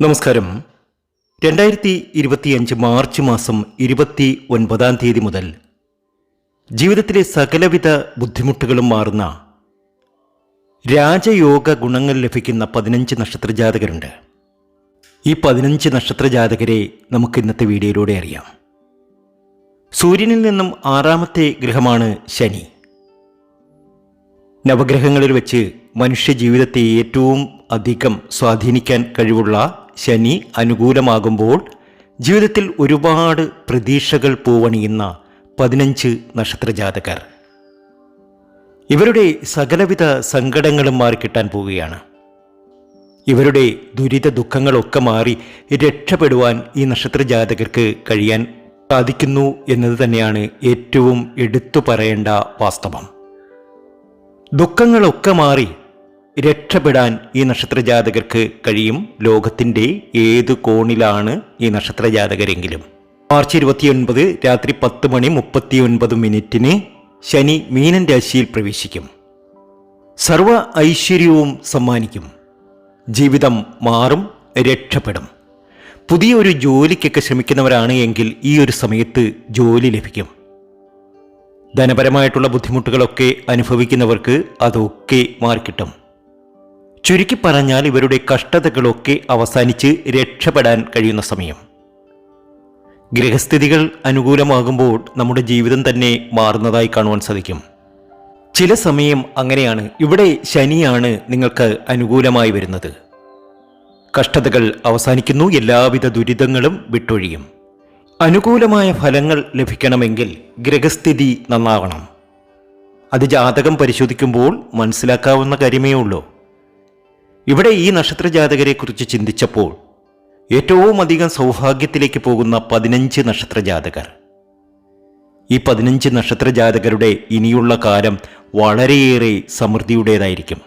നമസ്കാരം. രണ്ടായിരത്തി ഇരുപത്തിയഞ്ച് മാർച്ച് മാസം ഇരുപത്തി ഒൻപതാം തീയതി മുതൽ ജീവിതത്തിലെ സകലവിധ ബുദ്ധിമുട്ടുകളും മാറുന്ന രാജയോഗ ഗുണങ്ങൾ ലഭിക്കുന്ന പതിനഞ്ച് നക്ഷത്ര ജാതകരുണ്ട് ഈ പതിനഞ്ച് നക്ഷത്ര ജാതകരെ നമുക്ക് ഇന്നത്തെ വീഡിയോയിലൂടെ അറിയാം. സൂര്യനിൽ നിന്നും ആറാമത്തെ ഗ്രഹമാണ് ശനി. നവഗ്രഹങ്ങളിൽ വെച്ച് മനുഷ്യ ജീവിതത്തെ ഏറ്റവും അധികം സ്വാധീനിക്കാൻ കഴിവുള്ള ശനി അനുകൂലമാകുമ്പോൾ ജീവിതത്തിൽ ഒരുപാട് പ്രതീക്ഷകൾ പൂവണിയുന്ന പതിനഞ്ച് നക്ഷത്രജാതകർ. ഇവരുടെ സകലവിധ സങ്കടങ്ങളും മാറിക്കിട്ടാൻ പോവുകയാണ്. ഇവരുടെ ദുരിത ദുഃഖങ്ങളൊക്കെ മാറി രക്ഷപ്പെടുവാൻ ഈ നക്ഷത്രജാതകർക്ക് കഴിയാൻ സാധിക്കുന്നു എന്നത് തന്നെയാണ് ഏറ്റവും എടുത്തു പറയേണ്ട വാസ്തവം. ദുഃഖങ്ങളൊക്കെ മാറി രക്ഷപ്പെടാൻ ഈ നക്ഷത്രജാതകർക്ക് കഴിയും. ലോകത്തിന്റെ ഏത് കോണിലാണ് ഈ നക്ഷത്രജാതകരെങ്കിലും. മാർച്ച് ഇരുപത്തിയൊൻപത് രാത്രി പത്ത് മണി മുപ്പത്തിയൊൻപത് മിനിറ്റിന് ശനി മീനൻ രാശിയിൽ പ്രവേശിക്കും. സർവ ഐശ്വര്യവും സമ്മാനിക്കും. ജീവിതം മാറും രക്ഷപ്പെടും. പുതിയ ഒരു ജോലിക്കൊക്കെ ശ്രമിക്കുന്നവരാണ് എങ്കിൽ ഈ ഒരു സമയത്ത് ജോലി ലഭിക്കും. ധനപരമായിട്ടുള്ള ബുദ്ധിമുട്ടുകളൊക്കെ അനുഭവിക്കുന്നവർക്ക് അതൊക്കെ മാറിക്കിട്ടും. ചുരുക്കി പറഞ്ഞാൽ ഇവരുടെ കഷ്ടതകളൊക്കെ അവസാനിച്ച് രക്ഷപ്പെടാൻ കഴിയുന്ന സമയം. ഗ്രഹസ്ഥിതികൾ അനുകൂലമാകുമ്പോൾ നമ്മുടെ ജീവിതം തന്നെ മാറുന്നതായി കാണുവാൻ സാധിക്കും. ചില സമയം അങ്ങനെയാണ്. ഇവിടെ ശനിയാണ് നിങ്ങൾക്ക് അനുകൂലമായി വരുന്നത്. കഷ്ടതകൾ അവസാനിക്കുന്നു എല്ലാവിധ ദുരിതങ്ങളും വിട്ടൊഴിയും. അനുകൂലമായ ഫലങ്ങൾ ലഭിക്കണമെങ്കിൽ ഗ്രഹസ്ഥിതി നന്നാവണം. അത് ജാതകം പരിശോധിക്കുമ്പോൾ മനസ്സിലാക്കാവുന്ന കാര്യമേ ഉള്ളൂ. ഇവിടെ ഈ നക്ഷത്ര ജാതകരെക്കുറിച്ച് ചിന്തിച്ചപ്പോൾ ഏറ്റവും അധികം സൗഭാഗ്യത്തിലേക്ക് പോകുന്ന പതിനഞ്ച് നക്ഷത്ര ജാതകർ ഈ പതിനഞ്ച് നക്ഷത്ര ജാതകരുടെ ഇനിയുള്ള കാലം വളരെയേറെ സമൃദ്ധിയുടേതായിരിക്കും.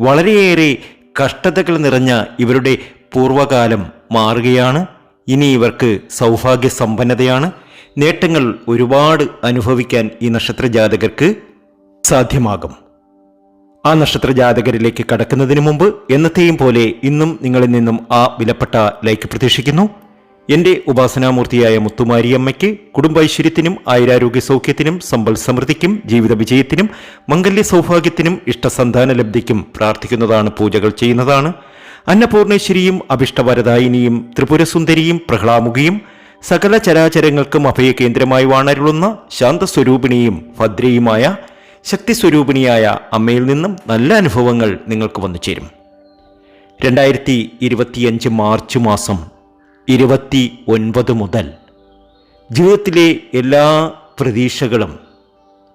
വളരെയേറെ കഷ്ടതകൾ നിറഞ്ഞ ഇവരുടെ പൂർവകാലം മാറുകയാണ്. ഇനി ഇവർക്ക് സൗഭാഗ്യ സമ്പന്നതയാണ് നേട്ടങ്ങൾ ഒരുപാട് അനുഭവിക്കാൻ ഈ നക്ഷത്ര ജാതകർക്ക് സാധ്യമാകും. ആ നക്ഷത്ര ജാതകരിലേക്ക് കടക്കുന്നതിന് മുമ്പ് എന്നത്തെയും പോലെ ഇന്നും നിങ്ങളിൽ നിന്നും ആ വിലപ്പെട്ട ലൈക്ക് പ്രതീക്ഷിക്കുന്നു. എന്റെ ഉപാസനാമൂർത്തിയായ മുത്തുമാരിയമ്മയ്ക്ക് കുടുംബൈശ്വര്യത്തിനും ആയുരാരോഗ്യ സൗഖ്യത്തിനും സമ്പൽ സമൃദ്ധിക്കും ജീവിത വിജയത്തിനും മംഗല്യ സൗഭാഗ്യത്തിനും ഇഷ്ടസന്താന ലബ്ധിക്കും പ്രാർത്ഥിക്കുന്നതാണ് പൂജകൾ ചെയ്യുന്നതാണ്. അന്നപൂർണേശ്വരിയും അഭിഷ്ടവരദായിനിയും ത്രിപുരസുന്ദരിയും പ്രഹ്ലാമുഖിയും സകല ചരാചരങ്ങൾക്കും അഭയകേന്ദ്രമായി വാണരുളുന്ന ശാന്തസ്വരൂപിണിയും ഭദ്രയുമായ ശക്തിസ്വരൂപിണിയായ അമ്മയിൽ നിന്നും നല്ല അനുഭവങ്ങൾ നിങ്ങൾക്ക് വന്നു ചേരും. രണ്ടായിരത്തി ഇരുപത്തിയഞ്ച് മാർച്ച് മാസം ഇരുപത്തി ഒൻപത് മുതൽ ജീവിതത്തിലെ എല്ലാ പ്രതീക്ഷകളും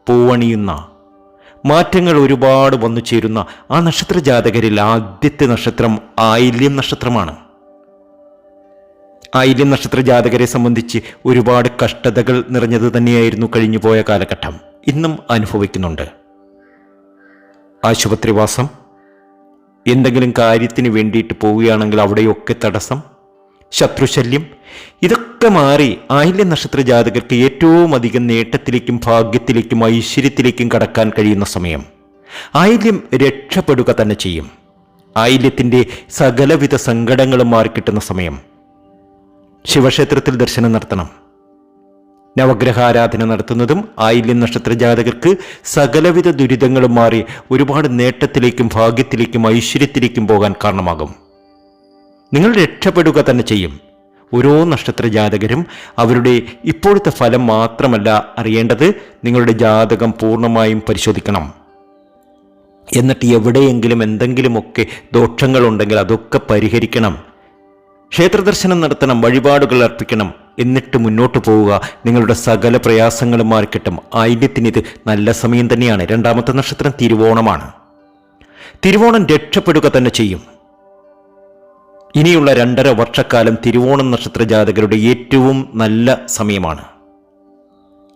പൂവണിയുന്ന മാറ്റങ്ങൾ ഒരുപാട് വന്നു ചേരുന്ന ആ നക്ഷത്ര ജാതകരിൽ ആദ്യത്തെ നക്ഷത്രം ആയില്യം നക്ഷത്രമാണ്. ആയില്യം നക്ഷത്ര ജാതകരെ സംബന്ധിച്ച് ഒരുപാട് കഷ്ടതകൾ നിറഞ്ഞത് തന്നെയായിരുന്നു കഴിഞ്ഞുപോയ കാലഘട്ടം. ഇന്നും അനുഭവിക്കുന്നുണ്ട്. ആശുപത്രിവാസം എന്തെങ്കിലും കാര്യത്തിന് വേണ്ടിയിട്ട് പോവുകയാണെങ്കിൽ അവിടെയൊക്കെ തടസ്സം ശത്രുശല്യം ഇതൊക്കെ മാറി ആയില്യ നക്ഷത്ര ജാതകർക്ക് ഏറ്റവും അധികം നേട്ടത്തിലേക്കും ഭാഗ്യത്തിലേക്കും ഐശ്വര്യത്തിലേക്കും കടക്കാൻ കഴിയുന്ന സമയം. ആയില്യം രക്ഷപ്പെടുക തന്നെ ചെയ്യും. ആയില്യത്തിന്റെ സകലവിധ സങ്കടങ്ങളും മാറിക്കിട്ടുന്ന സമയം. ശിവക്ഷേത്രത്തിൽ ദർശനം നടത്തണം. നവഗ്രഹ ആരാധന നടത്തുന്നതും ആയില്യം നക്ഷത്ര ജാതകർക്ക് സകലവിധ ദുരിതങ്ങളും മാറി ഒരുപാട് നേട്ടത്തിലേക്കും ഭാഗ്യത്തിലേക്കും ഐശ്വര്യത്തിലേക്കും പോകാൻ കാരണമാകും. നിങ്ങൾ രക്ഷപ്പെടുക തന്നെ ചെയ്യും. ഓരോ നക്ഷത്ര ജാതകരും അവരുടെ ഇപ്പോഴത്തെ ഫലം മാത്രമല്ല അറിയേണ്ടത് നിങ്ങളുടെ ജാതകം പൂർണമായും പരിശോധിക്കണം. എന്നിട്ട് എവിടെയെങ്കിലും എന്തെങ്കിലുമൊക്കെ ദോഷങ്ങളുണ്ടെങ്കിൽ അതൊക്കെ പരിഹരിക്കണം. ക്ഷേത്രദർശനം നടത്തണം വഴിപാടുകൾ അർപ്പിക്കണം എന്നിട്ട് മുന്നോട്ട് പോവുക. നിങ്ങളുടെ സകല പ്രയാസങ്ങളും മാറിക്കിട്ടും. ആയില്യത്തിന് ഇത് നല്ല സമയം തന്നെയാണ്. രണ്ടാമത്തെ നക്ഷത്രം തിരുവോണമാണ്. തിരുവോണം രക്ഷപ്പെടുക തന്നെ ചെയ്യും. ഇനിയുള്ള രണ്ടര വർഷക്കാലം തിരുവോണം നക്ഷത്ര ജാതകരുടെ ഏറ്റവും നല്ല സമയമാണ്.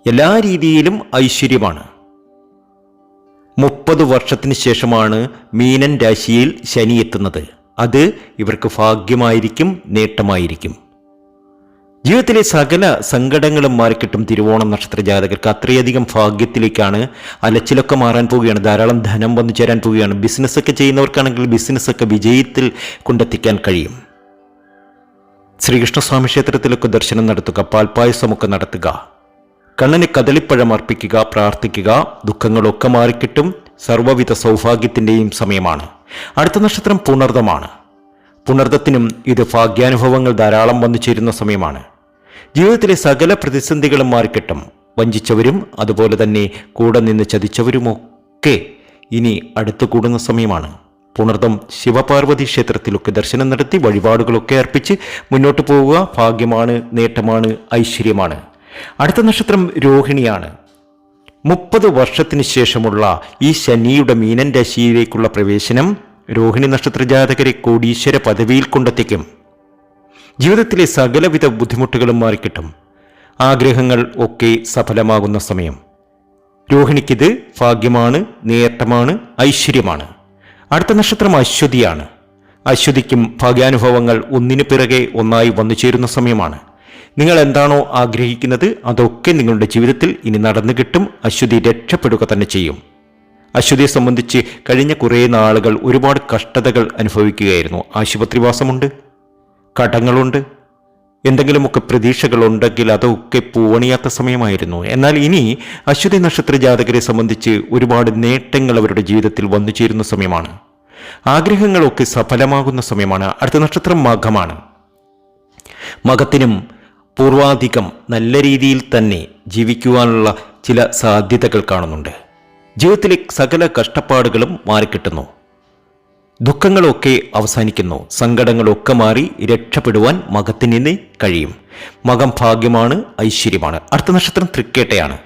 എല്ലാ രീതിയിലും ഐശ്വര്യമാണ്. മുപ്പത് വർഷത്തിന് ശേഷമാണ് മീനൻ രാശിയിൽ ശനി എത്തുന്നത്. അത് ഇവർക്ക് ഭാഗ്യമായിരിക്കും നേട്ടമായിരിക്കും. ജീവിതത്തിലെ സകല സങ്കടങ്ങളും മാറിക്കിട്ടും തിരുവോണം നക്ഷത്ര ജാതകർക്ക് അത്രയധികം ഭാഗ്യത്തിലേക്കാണ് അലച്ചിലൊക്കെ മാറാൻ പോവുകയാണ്. ധാരാളം ധനം വന്നു ചേരാൻ പോവുകയാണ്. ബിസിനസ്സൊക്കെ ചെയ്യുന്നവർക്കാണെങ്കിൽ ബിസിനസ്സൊക്കെ വിജയത്തിൽ കൊണ്ടെത്തിക്കാൻ കഴിയും. ശ്രീകൃഷ്ണസ്വാമി ക്ഷേത്രത്തിലൊക്കെ ദർശനം നടത്തുക പാൽപ്പായസമൊക്കെ നടത്തുക കണ്ണന് കദളിപ്പഴം അർപ്പിക്കുക പ്രാർത്ഥിക്കുക ദുഃഖങ്ങളൊക്കെ മാറിക്കിട്ടും സർവവിധ സൗഭാഗ്യത്തിന്റെയും സമയമാണ്. അടുത്ത നക്ഷത്രം പുണർദമാണ്. പുണർദത്തിനും ഇത് ഭാഗ്യാനുഭവങ്ങൾ ധാരാളം വന്നു ചേരുന്ന സമയമാണ്. ജീവിതത്തിലെ സകല പ്രതിസന്ധികളും മാറിക്കിട്ടും. വഞ്ചിച്ചവരും അതുപോലെ തന്നെ കൂടെ നിന്ന് ചതിച്ചവരുമൊക്കെ ഇനി അടുത്തു കൂടുന്ന സമയമാണ്. പുണർദം ശിവപാർവതി ക്ഷേത്രത്തിലൊക്കെ ദർശനം നടത്തി വഴിപാടുകളൊക്കെ അർപ്പിച്ച് മുന്നോട്ട് പോവുക ഭാഗ്യമാണ് നേട്ടമാണ് ഐശ്വര്യമാണ്. അടുത്ത നക്ഷത്രം രോഹിണിയാണ്. മുപ്പത് വർഷത്തിന് ശേഷമുള്ള ഈ ശനിയുടെ മീനൻ രാശിയിലേക്കുള്ള പ്രവേശനം രോഹിണി നക്ഷത്ര ജാതകരെ കോടീശ്വര പദവിയിൽ കൊണ്ടെത്തിക്കും. ജീവിതത്തിലെ സകലവിധ ബുദ്ധിമുട്ടുകളും മാറിക്കിട്ടും. ആഗ്രഹങ്ങൾ ഒക്കെ സഫലമാകുന്ന സമയം. രോഹിണിക്കിത് ഭാഗ്യമാണ് നേട്ടമാണ് ഐശ്വര്യമാണ്. അടുത്ത നക്ഷത്രം അശ്വതിയാണ്. അശ്വതിക്കും ഭാഗ്യാനുഭവങ്ങൾ ഒന്നിനു പിറകെ ഒന്നായി വന്നു ചേരുന്ന സമയമാണ്. നിങ്ങൾ എന്താണോ ആഗ്രഹിക്കുന്നത് അതൊക്കെ നിങ്ങളുടെ ജീവിതത്തിൽ ഇനി നടന്നു കിട്ടും അശ്വതി രക്ഷപ്പെടുക തന്നെ ചെയ്യും. അശ്വതിയെ സംബന്ധിച്ച് കഴിഞ്ഞ കുറേ നാളുകൾ ഒരുപാട് കഷ്ടതകൾ അനുഭവിക്കുകയായിരുന്നു. ആശുപത്രിവാസമുണ്ട്. കടങ്ങളുണ്ട്. എന്തെങ്കിലുമൊക്കെ പ്രതീക്ഷകളുണ്ടെങ്കിൽ അതൊക്കെ പൂവണിയാത്ത സമയമായിരുന്നു. എന്നാൽ ഇനി അശ്വതി നക്ഷത്ര ജാതകരെ സംബന്ധിച്ച് ഒരുപാട് നേട്ടങ്ങൾ അവരുടെ ജീവിതത്തിൽ വന്നു ചേരുന്ന സമയമാണ്. ആഗ്രഹങ്ങളൊക്കെ സഫലമാകുന്ന സമയമാണ്. അടുത്ത നക്ഷത്രം മഘമാണ് മകത്തിനും പൂർവാധികം നല്ല രീതിയിൽ തന്നെ ജീവിക്കുവാനുള്ള ചില സാധ്യതകൾ കാണുന്നുണ്ട്. ജീവിതത്തിലെ സകല കഷ്ടപ്പാടുകളും മാറിക്കിട്ടുന്നു. ദുഃഖങ്ങളൊക്കെ അവസാനിക്കുന്നു. സങ്കടങ്ങളൊക്കെ മാറി രക്ഷപ്പെടുവാൻ മകത്തിന് കഴിയും. മകം ഭാഗ്യമാണ് ഐശ്വര്യമാണ്. അടുത്ത നക്ഷത്രം തൃക്കേട്ടയാണ്.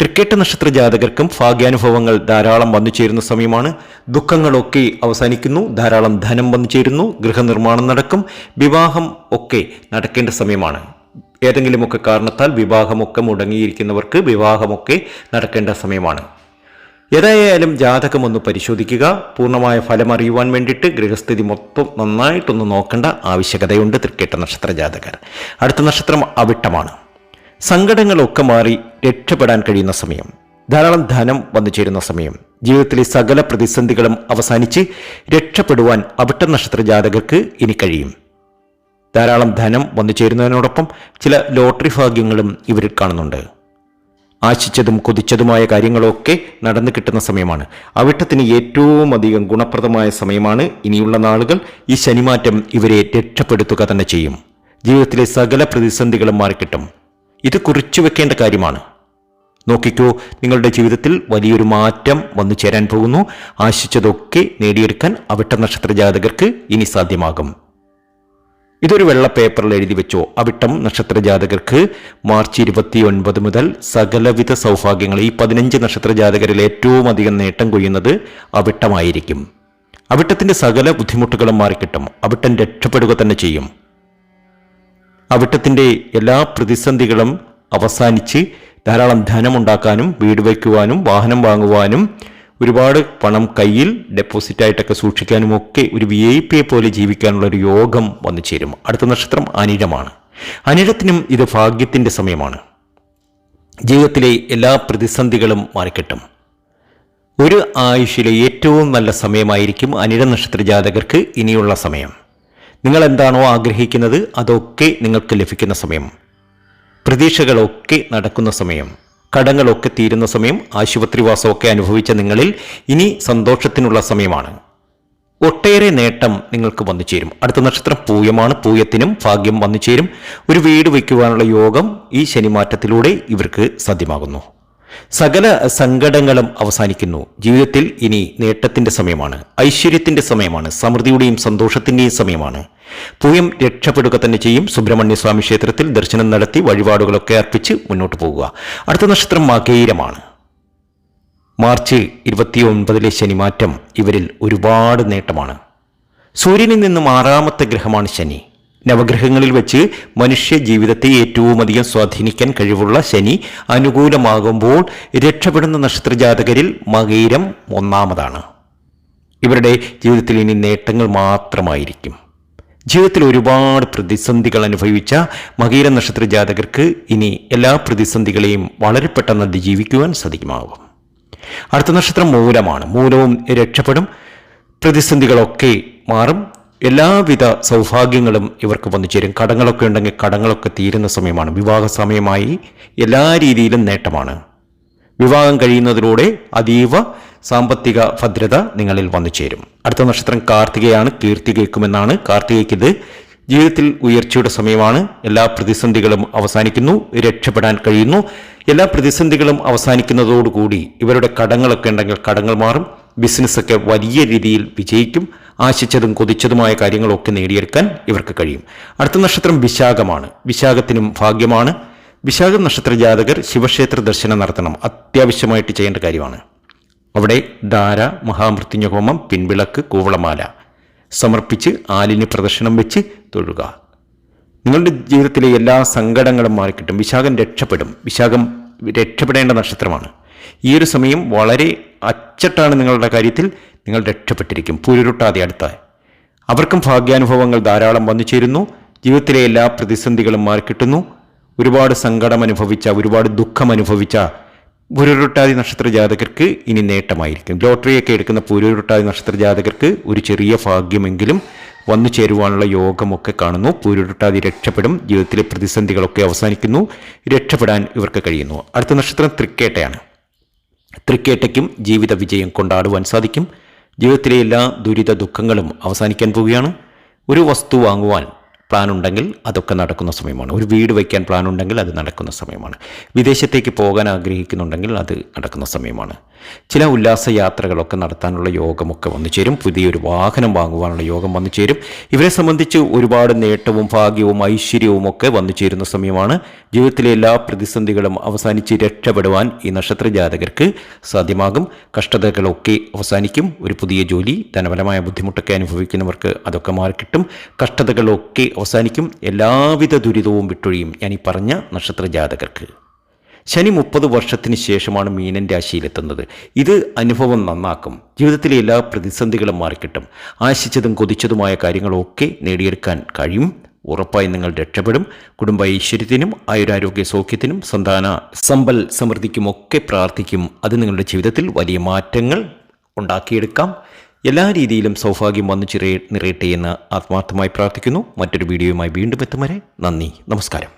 തൃക്കേട്ട നക്ഷത്ര ജാതകർക്കും ഭാഗ്യാനുഭവങ്ങൾ ധാരാളം വന്നു ചേരുന്ന സമയമാണ്. ദുഃഖങ്ങളൊക്കെ അവസാനിക്കുന്നു ധാരാളം ധനം വന്നു ചേരുന്നു ഗൃഹനിർമ്മാണം നടക്കും വിവാഹം ഒക്കെ നടക്കേണ്ട സമയമാണ്. ഏതെങ്കിലുമൊക്കെ കാരണത്താൽ വിവാഹമൊക്കെ മുടങ്ങിയിരിക്കുന്നവർക്ക് വിവാഹമൊക്കെ നടക്കേണ്ട സമയമാണ്. ഏതായാലും ജാതകം ഒന്ന് പരിശോധിക്കുക. പൂർണമായ ഫലം അറിയുവാൻ വേണ്ടിയിട്ട് ഗൃഹസ്ഥിതി മൊത്തം നന്നായിട്ടൊന്ന് നോക്കേണ്ട ആവശ്യകതയുണ്ട് തൃക്കേട്ട നക്ഷത്ര ജാതകർ. അടുത്ത നക്ഷത്രം അവിട്ടമാണ്. സങ്കടങ്ങളൊക്കെ മാറി രക്ഷപ്പെടാൻ കഴിയുന്ന സമയം. ധാരാളം ധനം വന്നു ചേരുന്ന സമയം. ജീവിതത്തിലെ സകല പ്രതിസന്ധികളും അവസാനിച്ച് രക്ഷപ്പെടുവാൻ അവിട്ട നക്ഷത്ര ജാതകർക്ക് ഇനി കഴിയും. ധാരാളം ധനം വന്നു ചേരുന്നതിനോടൊപ്പം ചില ലോട്ടറി ഭാഗ്യങ്ങളും ഇവരിൽ കാണുന്നുണ്ട്. ആശിച്ചതും കൊതിച്ചതുമായ കാര്യങ്ങളൊക്കെ നടന്നു കിട്ടുന്ന സമയമാണ്. അവിട്ടത്തിന് ഏറ്റവും അധികം ഗുണപ്രദമായ സമയമാണ് ഇനിയുള്ള നാളുകൾ ഈ ശനിമാറ്റം ഇവരെ രക്ഷപ്പെടുത്തുക തന്നെ ചെയ്യും. ജീവിതത്തിലെ സകല പ്രതിസന്ധികളും മാറിക്കിട്ടും. ഇത് കുറിച്ചു വെക്കേണ്ട കാര്യമാണ്. നോക്കിക്കോ നിങ്ങളുടെ ജീവിതത്തിൽ വലിയൊരു മാറ്റം വന്നു ചേരാൻ പോകുന്നു. ആശിച്ചതൊക്കെ നേടിയെടുക്കാൻ അവിട്ട നക്ഷത്ര ജാതകർക്ക് ഇനി സാധ്യമാകും. ഇതൊരു വെള്ള പേപ്പറിൽ എഴുതി വെച്ചോ? അവിട്ടം നക്ഷത്ര ജാതകർക്ക് മാർച്ച് ഇരുപത്തി ഒൻപത് മുതൽ സകലവിധ സൗഭാഗ്യങ്ങൾ ഈ പതിനഞ്ച് നക്ഷത്ര ജാതകരിൽ ഏറ്റവും അധികം നേട്ടം കൊയ്യുന്നത് അവിട്ടമായിരിക്കും. അവിട്ടത്തിന്റെ സകല ബുദ്ധിമുട്ടുകളും മാറിക്കിട്ടും. അവിട്ടം രക്ഷപ്പെടുക തന്നെ ചെയ്യും. അവിട്ടത്തിന്റെ എല്ലാ പ്രതിസന്ധികളും അവസാനിച്ച് ധാരാളം ധനമുണ്ടാക്കാനും വീട് വയ്ക്കുവാനും വാഹനം വാങ്ങുവാനും ഒരുപാട് പണം കയ്യിൽ ഡെപ്പോസിറ്റായിട്ടൊക്കെ സൂക്ഷിക്കാനും ഒക്കെ ഒരു വി ഐ പിയെ പോലെ ജീവിക്കാനുള്ള ഒരു യോഗം വന്നു ചേരും. അടുത്ത നക്ഷത്രം അനിഴമാണ് അനിഴത്തിനും ഇത് ഭാഗ്യത്തിന്റെ സമയമാണ്. ജീവിതത്തിലെ എല്ലാ പ്രതിസന്ധികളും മാറിക്കിട്ടും. ഒരു ആയുഷിലെ ഏറ്റവും നല്ല സമയമായിരിക്കും അനിഴ നക്ഷത്ര ജാതകർക്ക് ഇനിയുള്ള സമയം. നിങ്ങൾ എന്താണോ ആഗ്രഹിക്കുന്നത് അതൊക്കെ നിങ്ങൾക്ക് ലഭിക്കുന്ന സമയം. പ്രതീക്ഷകളൊക്കെ നടക്കുന്ന സമയം. കടങ്ങളൊക്കെ തീരുന്ന സമയം ആശുപത്രിവാസമൊക്കെ അനുഭവിച്ച നിങ്ങളിൽ ഇനി സന്തോഷത്തിനുള്ള സമയമാണ്. ഒട്ടേറെ നേട്ടം നിങ്ങൾക്ക് വന്നു ചേരും. അടുത്ത നക്ഷത്രം പൂയമാണ്. പൂയത്തിനും ഭാഗ്യം വന്നു ചേരും. ഒരു വീട് വയ്ക്കുവാനുള്ള യോഗം ഈ ശനിമാറ്റത്തിലൂടെ ഇവർക്ക് സാധ്യമാകുന്നു. സകല സങ്കടങ്ങളും അവസാനിക്കുന്നു. ജീവിതത്തിൽ ഇനി നേട്ടത്തിന്റെ സമയമാണ്. ഐശ്വര്യത്തിന്റെ സമയമാണ്. സമൃദ്ധിയുടെയും സന്തോഷത്തിന്റെയും സമയമാണ്. പൂയം രക്ഷപ്പെടുക തന്നെ ചെയ്യും. സുബ്രഹ്മണ്യ സ്വാമി ക്ഷേത്രത്തിൽ ദർശനം നടത്തി വഴിപാടുകളൊക്കെ അർപ്പിച്ച് മുന്നോട്ട് പോകുക. അടുത്ത നക്ഷത്രം മകേരമാണ് മാർച്ച് ഇരുപത്തിയൊൻപതിലെ ശനിമാറ്റം ഇവരിൽ ഒരുപാട് നേട്ടമാണ്. സൂര്യനിൽ നിന്നും ആറാമത്തെ ഗ്രഹമാണ് ശനി. നവഗ്രഹങ്ങളിൽ വെച്ച് മനുഷ്യ ജീവിതത്തെ ഏറ്റവും അധികം സ്വാധീനിക്കാൻ കഴിവുള്ള ശനി അനുകൂലമാകുമ്പോൾ രക്ഷപ്പെടുന്ന നക്ഷത്രജാതകരിൽ മകൈരം ഒന്നാമതാണ്. ഇവരുടെ ജീവിതത്തിൽ ഇനി നേട്ടങ്ങൾ മാത്രമായിരിക്കും. ജീവിതത്തിൽ ഒരുപാട് പ്രതിസന്ധികൾ അനുഭവിച്ച മകീര നക്ഷത്ര ജാതകർക്ക് ഇനി എല്ലാ പ്രതിസന്ധികളെയും വളരെ പെട്ടെന്ന് അതിജീവിക്കുവാൻ സാധിക്കുമാകും അടുത്ത നക്ഷത്രം മൂലമാണ്. മൂലവും രക്ഷപ്പെടും. പ്രതിസന്ധികളൊക്കെ മാറും. എല്ലാവിധ സൗഭാഗ്യങ്ങളും ഇവർക്ക് വന്നു ചേരും. കടങ്ങളൊക്കെ ഉണ്ടെങ്കിൽ കടങ്ങളൊക്കെ തീരുന്ന സമയമാണ്. വിവാഹ സമയമായി എല്ലാ രീതിയിലും നേട്ടമാണ്. വിവാഹം കഴിയുന്നതിലൂടെ അതീവ സാമ്പത്തിക ഭദ്രത നിങ്ങളിൽ വന്നു ചേരും. അടുത്ത നക്ഷത്രം കാർത്തികയാണ്. കീർത്തി കേൾക്കുമെന്നാണ്. കാർത്തികയ്ക്ക് ഇത് ജീവിതത്തിൽ ഉയർച്ചയുടെ സമയമാണ്. എല്ലാ പ്രതിസന്ധികളും അവസാനിക്കുന്നു. രക്ഷപ്പെടാൻ കഴിയുന്നു. എല്ലാ പ്രതിസന്ധികളും അവസാനിക്കുന്നതോടുകൂടി ഇവരുടെ കടങ്ങളൊക്കെ ഉണ്ടെങ്കിൽ കടങ്ങൾ മാറും. ബിസിനസ്സൊക്കെ വലിയ രീതിയിൽ വിജയിക്കും. ആശിച്ചതും കൊതിച്ചതുമായ കാര്യങ്ങളൊക്കെ നേടിയെടുക്കാൻ ഇവർക്ക് കഴിയും. അടുത്ത നക്ഷത്രം വിശാഖമാണ്. വിശാഖത്തിനും ഭാഗ്യമാണ്. വിശാഖ നക്ഷത്ര ജാതകർ ശിവക്ഷേത്ര ദർശനം നടത്തണം. അത്യാവശ്യമായിട്ട് ചെയ്യേണ്ട കാര്യമാണ്. അവിടെ ധാര മഹാമൃത്യുഞ്ജ ഹോമം പിൻവിളക്ക് കൂവളമാല. സമർപ്പിച്ച് ആലിന് പ്രദർശനം വെച്ച് തൊഴുക. നിങ്ങളുടെ ജീവിതത്തിലെ എല്ലാ സങ്കടങ്ങളും മാറിക്കിട്ടും. വിശാഖം രക്ഷപ്പെടും. വിശാഖം രക്ഷപ്പെടേണ്ട നക്ഷത്രമാണ്. ഈ ഒരു സമയം വളരെ അച്ചട്ടാണ് നിങ്ങളുടെ കാര്യത്തിൽ നിങ്ങൾ രക്ഷപ്പെട്ടിരിക്കും. പുരുരുട്ടാതെ അടുത്ത. അവർക്കും ഭാഗ്യാനുഭവങ്ങൾ ധാരാളം വന്നു ചേരുന്നു. ജീവിതത്തിലെ എല്ലാ പ്രതിസന്ധികളും മാറിക്കിട്ടുന്നു. ഒരുപാട് സങ്കടം അനുഭവിച്ച ഒരുപാട് ദുഃഖം അനുഭവിച്ച പുരുരുട്ടാതി നക്ഷത്ര ജാതകർക്ക് ഇനി നേട്ടമായിരിക്കും. ലോട്ടറിയൊക്കെ എടുക്കുന്ന പുരുരുട്ടാതി നക്ഷത്ര ജാതകർക്ക് ഒരു ചെറിയ ഭാഗ്യമെങ്കിലും വന്നു ചേരുവാനുള്ള യോഗമൊക്കെ കാണുന്നു. പുരുരുട്ടാതി രക്ഷപ്പെടും ജീവിതത്തിലെ പ്രതിസന്ധികളൊക്കെ അവസാനിക്കുന്നു രക്ഷപ്പെടാൻ ഇവർക്ക് കഴിയുന്നു. അടുത്ത നക്ഷത്രം തൃക്കേട്ടയാണ്. തൃക്കേട്ടയ്ക്കും ജീവിത വിജയം കൊണ്ടാടുവാൻ സാധിക്കും. ജീവിതത്തിലെ എല്ലാ ദുരിത ദുഃഖങ്ങളും അവസാനിക്കാൻ പോവുകയാണ്. ഒരു വസ്തു വാങ്ങുവാൻ പ്ലാൻ ഉണ്ടെങ്കിൽ അതൊക്കെ നടക്കുന്ന സമയമാണ്. ഒരു വീട് വയ്ക്കാൻ പ്ലാൻ ഉണ്ടെങ്കിൽ അത് നടക്കുന്ന സമയമാണ്. വിദേശത്തേക്ക് പോകാൻ ആഗ്രഹിക്കുന്നുണ്ടെങ്കിൽ അത് നടക്കുന്ന സമയമാണ്. ചില ഉല്ലാസ യാത്രകളൊക്കെ നടത്താനുള്ള യോഗമൊക്കെ വന്നു ചേരും. പുതിയൊരു വാഹനം വാങ്ങുവാനുള്ള യോഗം വന്നു ചേരും. ഇവരെ സംബന്ധിച്ച് ഒരുപാട് നേട്ടവും ഭാഗ്യവും ഐശ്വര്യവും ഒക്കെ വന്നു ചേരുന്ന സമയമാണ്. ജീവിതത്തിലെ എല്ലാ പ്രതിസന്ധികളും അവസാനിച്ച് രക്ഷപ്പെടുവാൻ ഈ നക്ഷത്ര ജാതകർക്ക് സാധ്യമാകും. കഷ്ടതകളൊക്കെ അവസാനിക്കും. ഒരു പുതിയ ജോലി ധനപരമായ ബുദ്ധിമുട്ടൊക്കെ അനുഭവിക്കുന്നവർക്ക് അതൊക്കെ മാറിക്കിട്ടും. കഷ്ടതകളൊക്കെ അവസാനിക്കും എല്ലാവിധ ദുരിതവും വിട്ടൊഴിയും ഞാൻ ഈ പറഞ്ഞ നക്ഷത്ര ജാതകർക്ക് ശനി മുപ്പത് വർഷത്തിന് ശേഷമാണ് മീനൻ രാശിയിലെത്തുന്നത്. ഇത് അനുഭവം നന്നാക്കും. ജീവിതത്തിലെ എല്ലാ പ്രതിസന്ധികളും മാറിക്കിട്ടും. ആശിച്ചതും കൊതിച്ചതുമായ കാര്യങ്ങളൊക്കെ നേടിയെടുക്കാൻ കഴിയും. ഉറപ്പായി നിങ്ങൾ രക്ഷപ്പെടും. കുടുംബ ഐശ്വര്യത്തിനും ആയുരാരോഗ്യ സൗഖ്യത്തിനും സന്താന സമ്പൽ സമൃദ്ധിക്കുമൊക്കെ പ്രാർത്ഥിക്കും. അത് നിങ്ങളുടെ ജീവിതത്തിൽ വലിയ മാറ്റങ്ങൾ ഉണ്ടാക്കിയെടുക്കാം. എല്ലാ രീതിയിലും സൗഭാഗ്യം വന്നു ചിറ നിറയട്ടെ എന്ന് ആത്മാർത്ഥമായി പ്രാർത്ഥിക്കുന്നു. മറ്റൊരു വീഡിയോയുമായി വീണ്ടും എത്തും വരെ നന്ദി. നമസ്കാരം.